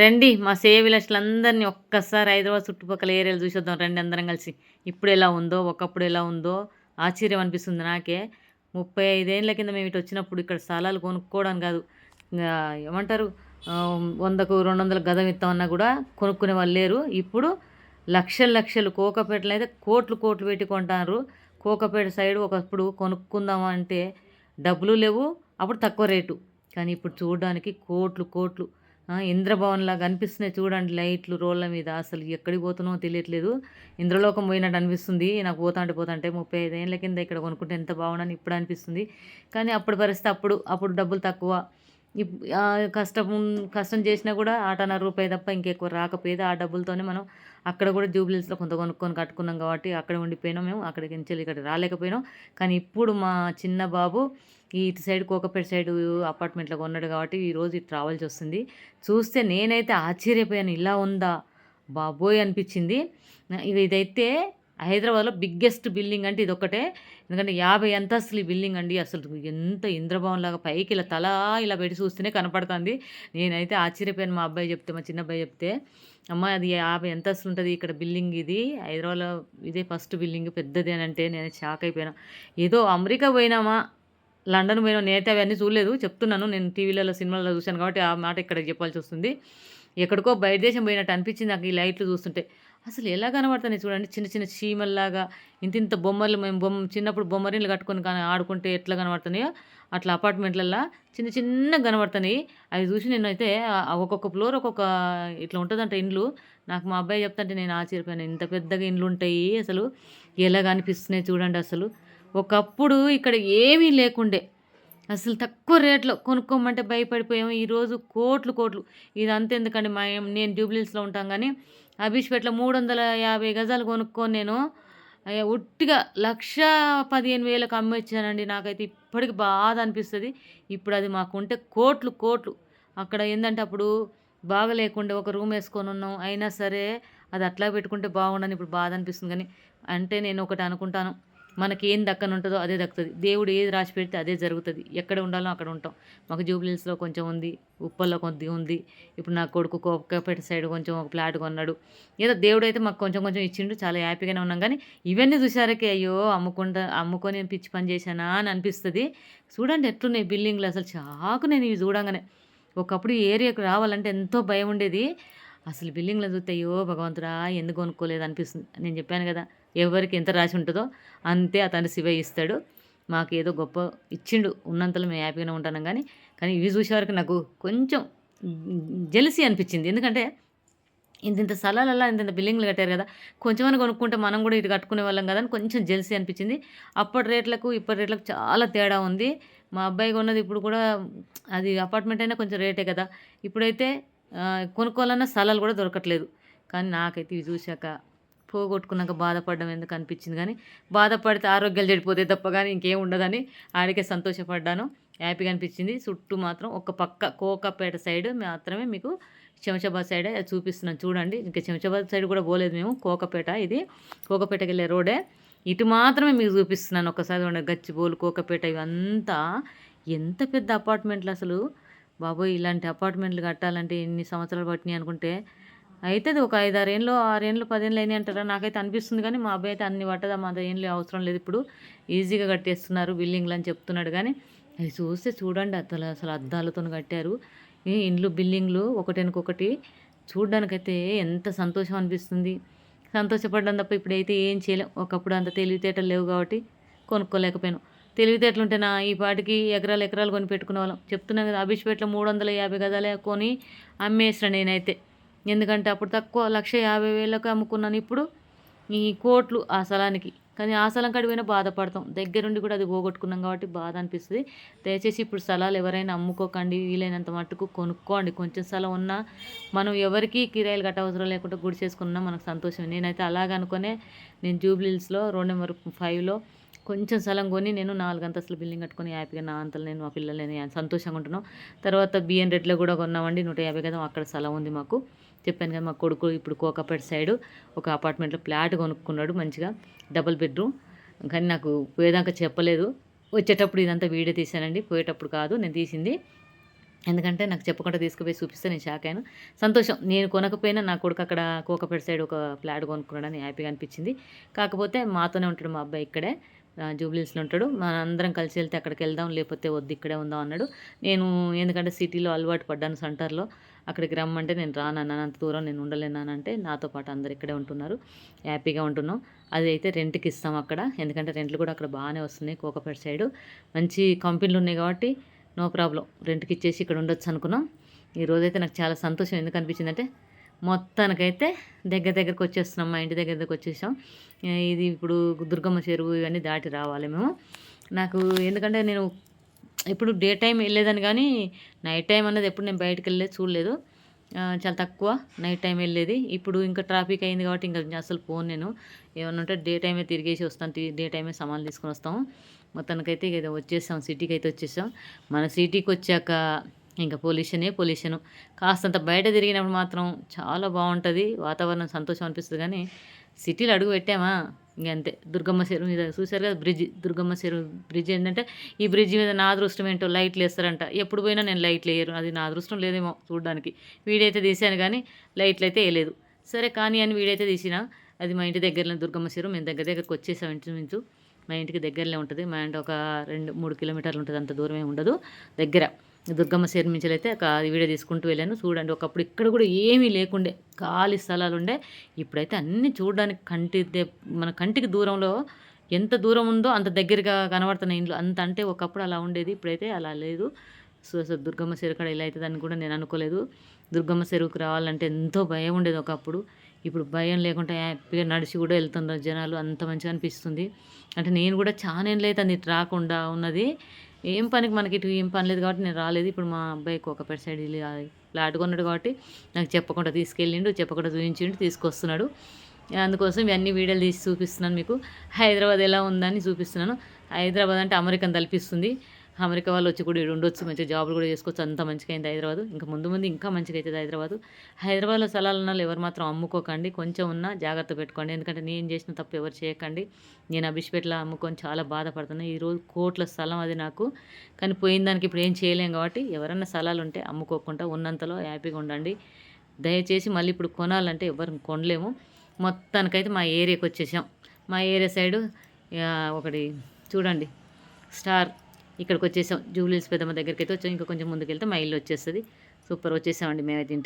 రండి మా సేవ విలాసులందరినీ ఒక్కసారి హైదరాబాద్ చుట్టుపక్కల ఏరియాలు చూసేద్దాం రండి అందరం కలిసి. ఇప్పుడు ఎలా ఉందో ఒకప్పుడు ఎలా ఉందో ఆశ్చర్యం అనిపిస్తుంది నాకే. ముప్పై ఐదేళ్ళ కింద మేము ఇటు వచ్చినప్పుడు ఇక్కడ స్థలాలు కొనుక్కోవడం కాదు. ఏమంటారు? వందకు రెండు వందల గదం ఇస్తామన్నా కూడా కొనుక్కునే వాళ్ళు లేరు. ఇప్పుడు లక్షలు లక్షలు కోకపేటలు అయితే కోట్లు కోట్లు పెట్టి కొంటారు. కోకపేట సైడ్ ఒకప్పుడు కొనుక్కుందాం అంటే డబ్బులు లేవు అప్పుడు తక్కువ రేటు. కానీ ఇప్పుడు చూడడానికి కోట్లు కోట్లు. ఇంద్రభవన్లాగా కనిపిస్తున్నాయి అనిపిస్తున్నాయి చూడండి లైట్లు రోడ్ల మీద. అసలు ఎక్కడికి పోతున్నామో తెలియట్లేదు. ఇంద్రలోకం పోయినట్టు అనిపిస్తుంది. నాకు పోతాంటే పోతాంటే ముప్పై ఐదు ఏళ్ళ కింద ఇక్కడ కొనుక్కుంటే ఎంత బాగుండని ఇప్పుడు అనిపిస్తుంది. కానీ అప్పుడు పరిస్థితి అప్పుడు అప్పుడు డబ్బులు తక్కువ. ఇప్- కష్టం కష్టం చేసినా కూడా ఆటన్నర రూపాయి తప్ప ఇంకెక్కువ రాకపోయేది. ఆ డబ్బులతోనే మనం అక్కడ కూడా జూబ్లీస్లో కొంత కొనుక్కొని కట్టుకున్నాం కాబట్టి అక్కడ ఉండిపోయినాం మేము. అక్కడికి నుంచి ఇక్కడ రాలేకపోయినాం. కానీ ఇప్పుడు మా చిన్న బాబు ఈ ఇటు సైడ్ కోకపేట సైడ్ అపార్ట్మెంట్లో కొన్నాడు కాబట్టి ఈరోజు ఇటు రావాల్సి వస్తుంది. చూస్తే నేనైతే ఆశ్చర్యపోయాను. ఇలా ఉందా? బాబోయ్ అనిపించింది. ఇది ఇదైతే హైదరాబాద్లో బిగ్గెస్ట్ బిల్డింగ్ అంటే ఇది ఒకటే ఎందుకంటే యాభై అంతస్తులు ఈ బిల్డింగ్ అండి. అసలు ఎంత ఇంద్రభవన్ లాగా పైకి ఇలా తల ఇలా పెట్టి చూస్తేనే కనపడుతుంది. నేనైతే ఆశ్చర్యపోయాను మా అబ్బాయి చెప్తే మా చిన్న అబ్బాయి చెప్తే. అమ్మ అది యాభై అంతస్తులు ఉంటుంది ఇక్కడ బిల్డింగ్ ఇది. హైదరాబాద్లో ఇదే ఫస్ట్ బిల్డింగ్ పెద్దది అని అంటే నేను షాక్ అయిపోయాను. ఏదో అమెరికా పోయినామా? లండన్ పోయిన నేనైతే అవన్నీ చూడలేదు. చెప్తున్నాను. నేను టీవీలలో సినిమాలలో చూశాను కాబట్టి ఆ మాట ఇక్కడ చెప్పాల్సి వస్తుంది. ఎక్కడికో బయట దేశం పోయినట్టు అనిపించింది నాకు ఈ లైట్లు చూస్తుంటే. అసలు ఎలా కనబడుతున్నాయి చూడండి. చిన్న చిన్న చీమల్లాగా ఇంత ఇంత బొమ్మలు మేము బొమ్మ చిన్నప్పుడు బొమ్మరీలు కట్టుకొని కానీ ఆడుకుంటే ఎట్లా కనబడుతున్నాయో అట్లా అపార్ట్మెంట్లల్లో చిన్న చిన్నగా కనబడుతున్నాయి. అవి చూసి నేను అయితే ఒక్కొక్క ఫ్లోర్ ఒక్కొక్క ఇట్లా ఉంటుందంట ఇండ్లు. నాకు మా అబ్బాయి చెప్తుంటే నేను ఆశ్చర్యపోయాను. ఇంత పెద్దగా ఇండ్లు ఉంటాయి అసలు. ఎలా కనిపిస్తున్నాయి చూడండి అసలు. ఒకప్పుడు ఇక్కడ ఏమీ లేకుండే. అసలు తక్కువ రేట్లో కొనుక్కోమంటే భయపడిపోయాము. ఈరోజు కోట్లు కోట్లు. ఇది అంతెందుకండి మా నేను జూబ్లీస్లో ఉంటాం కానీ అబీష్పేటలో మూడు వందల యాభై గజాలు కొనుక్కొని నేను అయ్యా ఉట్టిగా లక్ష పదిహేను వేలకు అమ్మొచ్చానండి. నాకైతే ఇప్పటికి బాధ అనిపిస్తుంది. ఇప్పుడు అది మాకుంటే కోట్లు కోట్లు. అక్కడ ఏంటంటే అప్పుడు బాగా లేకుండే ఒక రూమ్ వేసుకొని ఉన్నాం. అయినా సరే అది అట్లా పెట్టుకుంటే బాగుండని ఇప్పుడు బాధ అనిపిస్తుంది కానీ అంటే నేను ఒకటి అనుకుంటాను. మనకి ఏం దక్కనుంటుందో అదే దక్కుతుంది. దేవుడు ఏది రాసి పెడితే అదే జరుగుతుంది. ఎక్కడ ఉండాలో అక్కడ ఉంటాం. మాకు జూబ్లీస్లో కొంచెం ఉంది ఉప్పల్లో కొద్ది ఉంది. ఇప్పుడు నా కొడుకు కోపేట సైడ్ కొంచెం ఒక ఫ్లాట్ కొన్నాడు. ఏదో దేవుడు అయితే మాకు కొంచెం కొంచెం ఇచ్చిండు. చాలా హ్యాపీగానే ఉన్నాం. కానీ ఇవన్నీ చూసారకే అయ్యో అమ్ముకుంటా అమ్ముకొని పిచ్చి పని చేశానా అని అనిపిస్తుంది. చూడండి ఎట్లున్నాయి బిల్డింగ్లు. అసలు చాకు నేను ఇవి చూడంగానే. ఒకప్పుడు ఏరియాకు రావాలంటే ఎంతో భయం ఉండేది. అసలు బిల్డింగ్లో చూస్తే అయ్యో భగవంతుడా ఎందుకు కొనుక్కోలేదు అనిపిస్తుంది. నేను చెప్పాను కదా ఎవరికి ఎంత రాసి ఉంటుందో అంతే అతను శివ ఇస్తాడు. మాకు ఏదో గొప్ప ఇచ్చిండు. ఉన్నంతలో మేము హ్యాపీగానే ఉంటాను కానీ కానీ ఇవి చూసే వరకు నాకు కొంచెం జెలసీ అనిపించింది. ఎందుకంటే ఇంత ఇంత స్థలాలల్లో ఇంత ఇంత బిల్డింగ్లు కట్టారు కదా కొంచెమని కొనుక్కుంటే మనం కూడా ఇటు కట్టుకునే వాళ్ళం కదా అని కొంచెం జెల్సీ అనిపించింది. అప్పటి రేట్లకు ఇప్పటి రేట్లకు చాలా తేడా ఉంది. మా అబ్బాయి కొన్నది ఇప్పుడు కూడా అది అపార్ట్మెంట్ అయినా కొంచెం రేటే కదా. ఇప్పుడైతే కొనుక్కోవాలన్న కొనుక్కోవాలన్నా స్థలాలు కూడా దొరకట్లేదు. కానీ నాకైతే ఇవి చూశాక పోగొట్టుకున్నాక బాధపడడం ఎందుకు అనిపించింది? కానీ బాధపడితే ఆరోగ్యాలు చెడిపోతే తప్ప కానీ ఇంకేం ఉండదని ఆడికే సంతోషపడ్డాను. హ్యాపీగా అనిపించింది. చుట్టూ మాత్రం ఒక పక్క కోకాపేట సైడ్ మాత్రమే మీకు శంషాబాద్ సైడే అది చూపిస్తున్నాను. చూడండి ఇంకా శంషాబాద్ సైడ్ కూడా పోలేదు మేము. కోకపేట ఇది. కోకపేటకి వెళ్ళే రోడే. ఇటు మాత్రమే మీకు చూపిస్తున్నాను. ఒకసారి చూడండి గచ్చిబోలు కోకపేట ఇవంతా. ఎంత పెద్ద అపార్ట్మెంట్లు అసలు? బాబోయ్ ఇలాంటి అపార్ట్మెంట్లు కట్టాలంటే ఎన్ని సంవత్సరాలు పట్టినాయి అనుకుంటే? అయితే అది ఒక ఐదారేళ్ళు ఆరేళ్ళు పదేళ్ళు అయినాయి అంటారా? నాకైతే అనిపిస్తుంది కానీ మా అబ్బాయి అయితే అన్ని పట్టదా? మా ఏంలు అవసరం లేదు ఇప్పుడు. ఈజీగా కట్టేస్తున్నారు బిల్డింగ్లు అని చెప్తున్నాడు కానీ అవి చూస్తే చూడండి అసలు అసలు అద్దాలతో కట్టారు. ఈ ఇండ్లు బిల్డింగ్లు ఒకటినకొకటి చూడడానికైతే ఎంత సంతోషం అనిపిస్తుంది. సంతోషపడ్డం తప్ప ఇప్పుడైతే ఏం చేయలేం. ఒకప్పుడు అంత తెలివితేటలు లేవు కాబట్టి కొనుక్కోలేకపోయాను. తెలివితేటలు ఉంటే నా ఈ పాటికి ఎకరాలు ఎకరాలు కొని పెట్టుకునే వాళ్ళం చెప్తున్నాను కదా అభిష్పేటలో మూడు వందల యాభై గదాలే కొని అమ్మేసిన నేనైతే. ఎందుకంటే అప్పుడు తక్కువ లక్ష యాభై వేలకు అమ్ముకున్నాను ఇప్పుడు ఈ కోట్లు ఆ స్థలానికి. కానీ ఆ స్థలం కాడికి పోయినా బాధపడతాం. దగ్గరుండి కూడా అది పోగొట్టుకున్నాం కాబట్టి బాధ అనిపిస్తుంది. దయచేసి ఇప్పుడు స్థలాలు ఎవరైనా అమ్ముకోకండి వీలైనంత మట్టుకు కొనుక్కోండి. కొంచెం స్థలం ఉన్నా మనం ఎవరికి కిరాయిలు కట్ట అవసరం లేకుండా గుడి చేసుకున్నా మనకు సంతోషం నేనైతే అలాగ అనుకునే నేను జూబ్లీహిల్స్లో రోడ్ నెంబర్ ఫైవ్లో కొంచెం స్థలం కొని నేను నాలుగు అంతస్తుల బిల్డింగ్ కట్టుకొని హ్యాపీగా నా అంతలు నేను మా పిల్లలు నేను సంతోషంగా ఉంటున్నాం. తర్వాత బిఎన్ రెడ్లో కూడా కొన్నామండి. నూట యాభై గజం అక్కడ స్థలం ఉంది మాకు. చెప్పాను కదా మా కొడుకు ఇప్పుడు కోకాపేట సైడ్ ఒక అపార్ట్మెంట్లో ఫ్లాట్ కొనుక్కున్నాడు మంచిగా డబుల్ బెడ్రూమ్. కానీ నాకు పోయేదాకా చెప్పలేదు. వచ్చేటప్పుడు ఇదంతా వీడియో తీశానండి. పోయేటప్పుడు కాదు నేను తీసింది. ఎందుకంటే నాకు చెప్పకుండా తీసుకుపోయి చూపిస్తే నేను షాక్ అయ్యాను. సంతోషం. నేను కొనకపోయినా నా కొడుకు అక్కడ కోకపేట సైడ్ ఒక ఫ్లాట్ కొనుక్కున్నాడని హ్యాపీగా అనిపించింది. కాకపోతే మాతోనే ఉంటాడు మా అబ్బాయి ఇక్కడే. జూబ్లీస్లో ఉంటాడు. మన అందరం కలిసి వెళ్తే అక్కడికి వెళ్దాం లేకపోతే వద్దు ఇక్కడే ఉందాం అన్నాడు. నేను ఎందుకంటే సిటీలో అలవాటు పడ్డాను సెంటర్లో. అక్కడికి రమ్మంటే నేను రానన్నాను అంత దూరం నేను ఉండలేనంటే నాతో పాటు అందరు ఇక్కడే ఉంటున్నారు హ్యాపీగా ఉంటున్నాం. అది అయితే రెంట్కి ఇస్తాం అక్కడ ఎందుకంటే రెంట్లు కూడా అక్కడ బాగానే వస్తున్నాయి కోకపేట సైడు. మంచి కంపెనీలు ఉన్నాయి కాబట్టి నో ప్రాబ్లం రెంట్కి ఇచ్చేసి ఇక్కడ ఉండొచ్చు అనుకున్నాం. ఈ రోజైతే నాకు చాలా సంతోషం ఎందుకు అనిపించిందంటే మొత్తానికైతే దగ్గర దగ్గరకు వచ్చేస్తున్నాం మా ఇంటి దగ్గర దగ్గరకు వచ్చేసాం. ఇది ఇప్పుడు దుర్గమ్మ చెరువు ఇవన్నీ దాటి రావాలి మేము. నాకు ఎందుకంటే నేను ఇప్పుడు డే టైం వెళ్ళేదని కానీ నైట్ టైం అన్నది ఎప్పుడు నేను బయటకు వెళ్ళలేదు చూడలేదు. చాలా తక్కువ నైట్ టైం వెళ్ళేది. ఇప్పుడు ఇంకా ట్రాఫిక్ అయింది కాబట్టి ఇంకా అసలు పోను నేను ఏమన్నా ఉంటే డే టైమే తిరిగేసి వస్తాను డే టైమే సామాన్లు తీసుకొని వస్తాము. మొత్తానికైతే ఇక వచ్చేసాం సిటీకి అయితే వచ్చేసాం. మన సిటీకి వచ్చాక ఇంకా పొల్యూషనే పొల్యూషను. కాస్తంత బయట తిరిగినప్పుడు మాత్రం చాలా బాగుంటుంది వాతావరణం సంతోషం అనిపిస్తుంది కానీ సిటీలో అడుగు పెట్టామా? ఇంక అంతే. దుర్గమ్మ చెరువు మీద చూసారు కదా బ్రిడ్జ్? దుర్గమ్మ చెరువు బ్రిడ్జ్ ఏంటంటే ఈ బ్రిడ్జ్ మీద నా అదృష్టం ఏంటో లైట్లు వేస్తారంట. ఎప్పుడు పోయినా నేను లైట్లు వేయరు అది నా అదృష్టం లేదేమో చూడడానికి. వీడైతే తీసాను కానీ లైట్లు అయితే వేయలేదు. సరే కానీ అని వీడైతే తీసిన అది మా ఇంటి దగ్గరలో దుర్గమ్మ చెరువు మేము దగ్గర దగ్గరకు వచ్చేసాం ఇంచుమించు. మా ఇంటికి దగ్గరలో ఉంటుంది. మా ఇంటి ఒక రెండు మూడు కిలోమీటర్లు ఉంటుంది. అంత దూరమే ఉండదు. దగ్గర. దుర్గమ్మ శేర్ నుంచి అయితే ఒక వీడియో తీసుకుంటూ వెళ్ళాను. చూడండి ఒకప్పుడు ఇక్కడ కూడా ఏమీ లేకుండే ఖాళీ స్థలాలు ఉండే ఇప్పుడైతే అన్నీ చూడడానికి కంటి దే- మన కంటికి దూరంలో ఎంత దూరం ఉందో అంత దగ్గరగా కనబడుతున్నాయి ఇంట్లో అంత అంటే ఒకప్పుడు అలా ఉండేది ఇప్పుడైతే అలా లేదు. సో అసలు దుర్గమ్మ చెరువు కాడ ఇలా అవుతుందని కూడా నేను అనుకోలేదు. దుర్గమ్మ చెరువుకు రావాలంటే ఎంతో భయం ఉండేది ఒకప్పుడు. ఇప్పుడు భయం లేకుండా హ్యాపీగా నడిచి కూడా వెళ్తున్నారు జనాలు. అంత మంచిగా అనిపిస్తుంది. అంటే నేను కూడా చాలా ఏం అయితే రాకుండా ఉన్నది. ఏం పనికి మనకి ఇటు ఏం పని లేదు కాబట్టి నేను రాలేదు. ఇప్పుడు మా అబ్బాయికి ఒక పెట్ సైడ్ ఫ్లాట్ కొన్నాడు కాబట్టి నాకు చెప్పకుండా తీసుకెళ్ళిండు చెప్పకుండా చూపించిండు తీసుకొస్తున్నాడు. అందుకోసం ఇవన్నీ వీడియోలు తీసి చూపిస్తున్నాను మీకు. హైదరాబాద్ ఎలా ఉందని చూపిస్తున్నాను. హైదరాబాద్ అంటే అమెరికన్ తలపిస్తుంది. అమెరికా వాళ్ళు వచ్చి కూడా ఉండొచ్చు మంచిగా జాబులు కూడా చేసుకోవచ్చు అంత మంచిగా అయింది హైదరాబాద్. ఇంకా ముందు ముందు ఇంకా మంచిగా అవుతుంది హైదరాబాద్. హైదరాబాద్లో స్థలాలు ఉన్న వాళ్ళు ఎవరు మాత్రం అమ్ముకోకండి కొంచెం ఉన్నా జాగ్రత్త పెట్టుకోండి. ఎందుకంటే నేను చేసిన తప్పు ఎవరు చేయకండి. నేను అభిష్పేటలో అమ్ముకొని చాలా బాధపడుతున్నాను ఈరోజు కోట్ల స్థలం అది నాకు. కానీ పోయిన దానికి ఇప్పుడు ఏం చేయలేం కాబట్టి ఎవరన్నా స్థలాలు ఉంటే అమ్ముకోకుండా ఉన్నంతలో హ్యాపీగా ఉండండి. దయచేసి మళ్ళీ ఇప్పుడు కొనాలంటే ఎవరు కొనలేము. మొత్తానికైతే మా ఏరియాకి వచ్చేసాం. మా ఏరియా సైడు ఒకటి చూడండి. స్టార్ ఇక్కడికి వచ్చేసాం. జూబ్లీస్ పెద్దమ్మ దగ్గరికి అయితే వచ్చాం. ఇంకా కొంచెం ముందుకు వెళ్తే మా ఇల్లు వచ్చేస్తుంది. సూపర్ వచ్చేసామండి మేమైతే ఇంటికి.